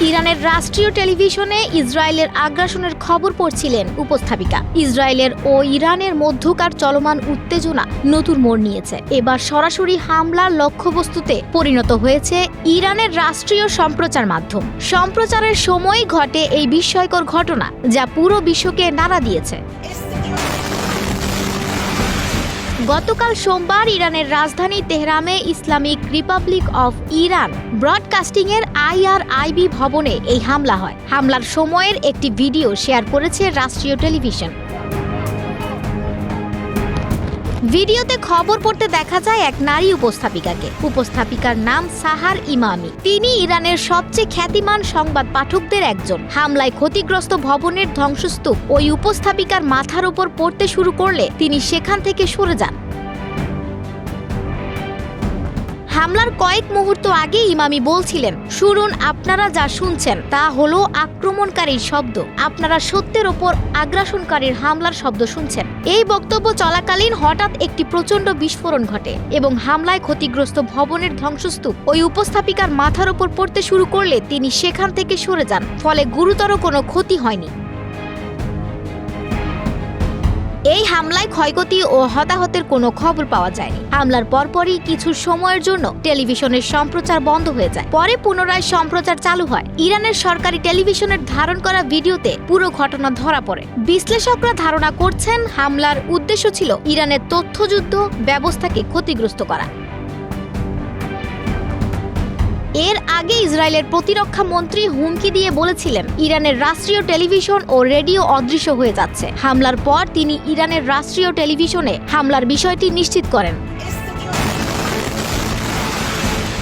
ইরানের রাষ্ট্রীয় টেলিভিশনে ইসরায়েলের আগ্রাসনের খবর পড়ছিলেন উপস্থাপিকা। ইসরায়েলের ও ইরানের মধ্যকার চলমান উত্তেজনা নতুন মোড় নিয়েছে। এবার সরাসরি হামলার লক্ষ্যবস্তুতে পরিণত হয়েছে ইরানের রাষ্ট্রীয় সম্প্রচার মাধ্যম। সম্প্রচারের সময় ঘটে এই বিস্ময়কর ঘটনা যা পুরো বিশ্বকে নাড়া দিয়েছে। গতকাল সোমবার ইরানের রাজধানী তেহরামে Islamic republic of Iran broadcasting এর আইআরআইবি ভবনে এই হামলা হয়। হামলার সময়ের একটি ভিডিও শেয়ার করেছে রাষ্ট্রীয় টেলিভিশন। ভিডিওতে খবর পড়তে দেখা যায় এক নারী উপস্থাপিকাকে। উপস্থাপিকার নাম সাহার ইমামি। তিনি ইরানের সবচেয়ে খ্যাতিমান সংবাদ পাঠকদের একজন। হামলায় ক্ষতিগ্রস্ত ভবনের ধ্বংসস্তূপ ওই উপস্থাপিকার মাথার উপর পড়তে শুরু করলে তিনি সেখান থেকে সরে যান। হামলার কয়েক মুহূর্ত আগে ইমামি বলছিলেন, শুনুন, আপনারা যা শুনছেন তা হলো আক্রমণকারীর শব্দ। আপনারা সত্যের ওপর আগ্রাসনকারীর হামলার শব্দ শুনছেন। এই বক্তব্য চলাকালীন হঠাৎ একটি প্রচণ্ড বিস্ফোরণ ঘটে এবং হামলায় ক্ষতিগ্রস্ত ভবনের ধ্বংসস্তূপ ওই উপস্থাপিকার মাথার ওপর পড়তে শুরু করলে তিনি সেখান থেকে সরে যান, ফলে গুরুতর কোনো ক্ষতি হয়নি। এই হামলায় ক্ষয়ক্ষতি ও হতাহতের কোনো খবর পাওয়া যায়নি। হামলার পরপরই কিছু সময়ের জন্য টেলিভিশনের সম্প্রচার বন্ধ হয়ে যায়। পরে পুনরায় সম্প্রচার চালু হয়। ইরানের সরকারি টেলিভিশনের ধারণ করা ভিডিওতে পুরো ঘটনা ধরা পড়ে। বিশ্লেষকরা ধারণা করছেন, হামলার উদ্দেশ্য ছিল ইরানের তথ্যযুদ্ধ ব্যবস্থাকে ক্ষতিগ্রস্ত করা। এর আগে ইসরায়েলের প্রতিরক্ষা মন্ত্রী হুমকি দিয়ে বলেছিলেন, ইরানের রাষ্ট্রীয় টেলিভিশন ও রেডিও অদৃশ্য হয়ে যাচ্ছে। হামলার পর তিনি ইরানের রাষ্ট্রীয় টেলিভিশনে হামলার বিষয়টি নিশ্চিত করেন।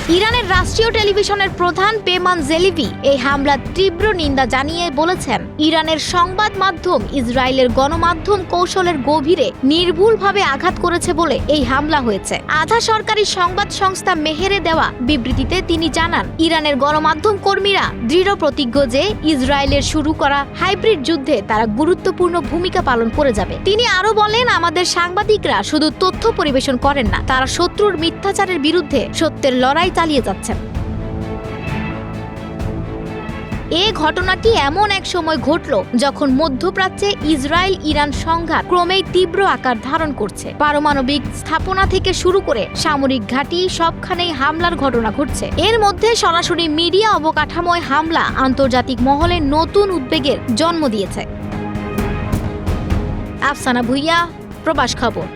ইরানের রাষ্ট্রীয় টেলিভিশনের প্রধান পেমান জেলিভি এই হামলার তীব্র নিন্দা জানিয়ে বলেছেন, ইরানের সংবাদ মাধ্যম ইসরায়েলের গণমাধ্যম কৌশলের গভীরে নির্ভুলভাবে আঘাত করেছে বলে এই হামলা হয়েছে। আধা সরকারি সংবাদ সংস্থা মেহেরে দেওয়া বিবৃতিতে তিনি জানান, ইরানের গণমাধ্যম কর্মীরা দৃঢ় প্রতিজ্ঞ যে ইসরায়েলের শুরু করা হাইব্রিড যুদ্ধে তারা গুরুত্বপূর্ণ ভূমিকা পালন করে যাবে। তিনি আরও বলেন, আমাদের সাংবাদিকরা শুধু তথ্য পরিবেশন করেন না, তারা শত্রুর মিথ্যাচারের বিরুদ্ধে সত্যের লড়াই চালিয়ে যাচ্ছেন। এ ঘটনাটি এমন এক সময় ঘটল যখন মধ্যপ্রাচ্যে ইসরায়েল ইরান সংঘাত ক্রমেই তীব্র আকার ধারণ করছে। পারমাণবিক স্থাপনা থেকে শুরু করে সামরিক ঘাঁটি সবখানেই হামলার ঘটনা ঘটছে। এর মধ্যে সরাসরি মিডিয়া অবকাঠামোয় হামলা আন্তর্জাতিক মহলে নতুন উদ্বেগের জন্ম দিয়েছে। আফসানা ভুইয়া, প্রবাস খবর।